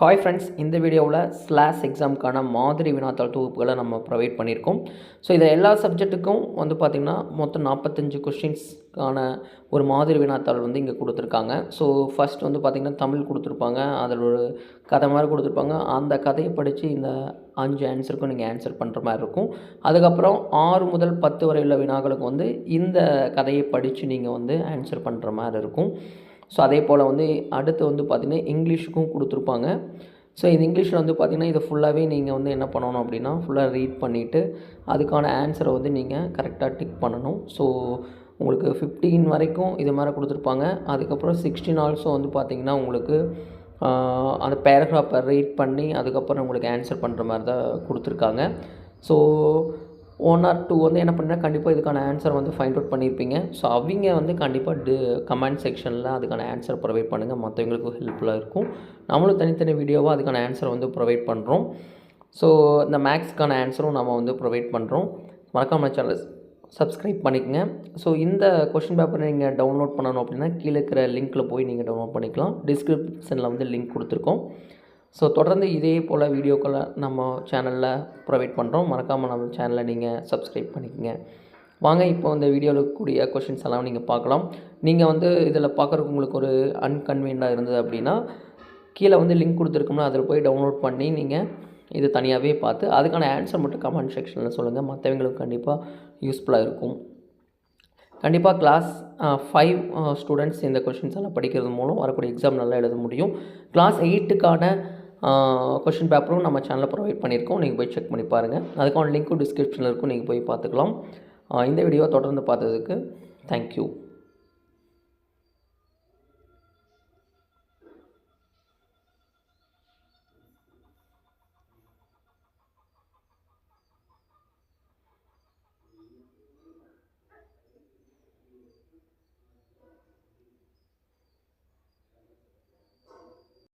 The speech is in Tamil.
ஹாய் ஃப்ரெண்ட்ஸ் இந்த வீடியோவில் ஸ்லாஸ் எக்ஸாமுக்கான மாதிரி வினாத்தாள் தொகுப்புகளை நம்ம ப்ரொவைட் பண்ணியிருக்கோம். ஸோ இதை எல்லா சப்ஜெக்ட்டுக்கும் வந்து பார்த்திங்கன்னா மொத்தம் நாற்பத்தஞ்சு கொஷின்ஸ்க்கான ஒரு மாதிரி வினாத்தாள் வந்து இங்கே கொடுத்துருக்காங்க. ஸோ ஃபஸ்ட் வந்து பார்த்திங்கன்னா தமிழ் கொடுத்துருப்பாங்க. அதில் ஒரு கதை மாதிரி கொடுத்துருப்பாங்க. அந்த கதையை படித்து இந்த அஞ்சு ஆன்சருக்கும் நீங்கள் ஆன்சர் பண்ணுற மாதிரி இருக்கும். அதுக்கப்புறம் ஆறு முதல் பத்து வரை உள்ள வினாக்களுக்கு வந்து இந்த கதையை படித்து நீங்கள் வந்து ஆன்சர் பண்ணுற மாதிரி இருக்கும். ஸோ அதே போல் வந்து அடுத்து வந்து பார்த்திங்கன்னா இங்கிலீஷுக்கும் கொடுத்துருப்பாங்க. ஸோ இது இங்கிலீஷில் வந்து பார்த்திங்கன்னா இதை ஃபுல்லாகவே நீங்கள் வந்து என்ன பண்ணணும் அப்படின்னா ஃபுல்லாக ரீட் பண்ணிவிட்டு அதுக்கான ஆன்சரை வந்து நீங்கள் கரெக்டாக டிக் பண்ணணும். ஸோ உங்களுக்கு ஃபிஃப்டீன் வரைக்கும் இது மாதிரி கொடுத்துருப்பாங்க. அதுக்கப்புறம் சிக்ஸ்டீன் ஆல்சோ வந்து பார்த்திங்கன்னா உங்களுக்கு அந்த பேராகிராஃபை ரீட் பண்ணி அதுக்கப்புறம் உங்களுக்கு ஆன்சர் பண்ணுற மாதிரி தான் கொடுத்துருக்காங்க. ஸோ ஒன் ஆர் டூ வந்து என்ன பண்ணால் கண்டிப்பாக இதுக்கான ஆன்சர் வந்து ஃபைண்ட் அவுட் பண்ணியிருப்பீங்க ஸோ அவங்க வந்து கண்டிப்பாக டு கமெண்ட் செக்ஷனில் அதுக்கான ஆன்சர் ப்ரொவைட் பண்ணுங்கள் மற்றவங்களுக்கும் ஹெல்ப்ஃபுல்லாக இருக்கும். நம்மளும் தனித்தனி வீடியோவாக அதுக்கான ஆன்சர் வந்து ப்ரொவைட் பண்ணுறோம் ஸோ இந்த மேக்ஸ்க்கான ஆன்சரும் நம்ம வந்து ப்ரொவைட் பண்ணுறோம் மறக்காமல் சேனல் சப்ஸ்கிரைப் பண்ணிக்கங்க. ஸோ இந்த கொஷின் பேப்பரை நீங்கள் டவுன்லோட் பண்ணணும் அப்படின்னா கீழே இருக்கிற லிங்க்கில் போய் நீங்கள் டவுன்லோட் பண்ணிக்கலாம். டிஸ்கிரிப்ஷனில் வந்து லிங்க் கொடுத்துருக்கோம். ஸோ தொடர்ந்து இதே போல் வீடியோக்களை நம்ம சேனலில் ப்ரொவைட் பண்ணுறோம் மறக்காமல் நம்ம சேனலை நீங்கள் சப்ஸ்கிரைப் பண்ணிக்கங்க. வாங்க இப்போ இந்த வீடியோவில் இருக்கக்கூடிய கொஷின்ஸ் எல்லாம் நீங்கள் பார்க்கலாம். நீங்கள் வந்து இதில் பார்க்குறதுக்கு உங்களுக்கு ஒரு அன்கன்வீனியாக இருந்தது அப்படின்னா கீழே வந்து லிங்க் கொடுத்துருக்கோம்னா அதில் போய் டவுன்லோட் பண்ணி நீங்கள் இது தனியாகவே பார்த்து அதுக்கான ஆன்சர் மட்டும் கமெண்ட் செக்ஷனில் சொல்லுங்கள் மற்றவங்களுக்கு கண்டிப்பாக யூஸ்ஃபுல்லாக இருக்கும். கண்டிப்பாக கிளாஸ் ஃபைவ் ஸ்டூடெண்ட்ஸ் இந்த கொஷின்ஸ் எல்லாம் படிக்கிறது மூலம் வரக்கூடிய எக்ஸாம் நல்லா எழுத முடியும். கிளாஸ் எயிட்டுக்கான கொஷின் பேப்பரும் நம்ம சேனலில் ப்ரொவைட் பண்ணியிருக்கோம். நீங்கள் போய் செக் பண்ணி பாருங்கள் அதுக்கான லிங்க்கும் டிஸ்கிரிப்ஷனில் இருக்கும். நீங்கள் போய் பார்த்துக்கலாம். இந்த வீடியோ தொடர்ந்து பார்த்ததுக்கு தேங்க்யூ